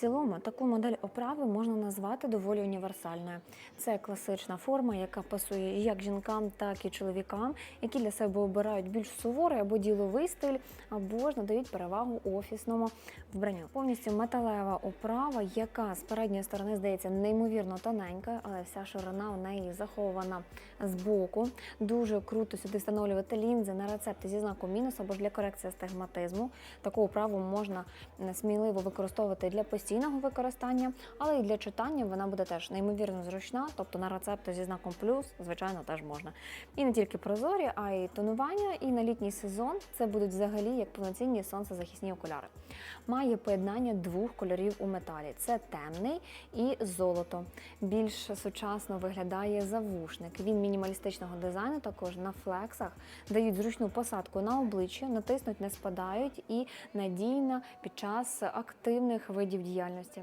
цілому таку модель оправи можна назвати доволі універсальною. Це класична форма, яка пасує як жінкам, так і чоловікам, які для себе обирають більш суворий або діловий стиль, або ж надають перевагу офісному вбранню. Повністю металева оправа, яка з передньої сторони здається неймовірно тоненькою, але вся ширина у неї захована з боку. Дуже круто сюди встановлювати лінзи на рецепти зі знаком мінус або ж для корекції астигматизму. Таку оправу можна е, сміливо використовувати для постійного використання, але і для читання вона буде теж неймовірно зручна, тобто на рецепти зі знаком плюс, звичайно, теж можна. І не тільки прозорі, а й тонування. І на літній сезон це будуть взагалі як повноцінні сонцезахисні окуляри. Має поєднання двох кольорів у металі: це темний і золото. Більш сучасно виглядає завушник. Він мінімалістичного дизайну, також на флексах дають зручну посадку на обличчя, натиснуть, не спадають і надійна під час активних видів діяльності діяльності.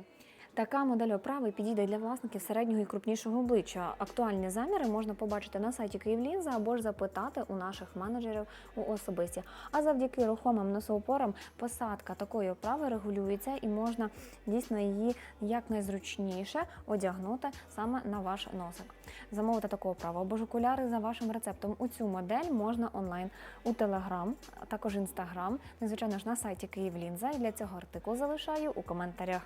Така модель оправи підійде для власників середнього і крупнішого обличчя. Актуальні заміри можна побачити на сайті Київлінза або ж запитати у наших менеджерів у особисті. А завдяки рухомим носоупорам посадка такої оправи регулюється і можна дійсно її якнайзручніше одягнути саме на ваш носик. Замовити таку оправу або ж окуляри за вашим рецептом. У цю модель можна онлайн у Телеграм, а також Інстаграм, незвичайно ж на сайті Київлінза. І для цього артикул залишаю у коментарях.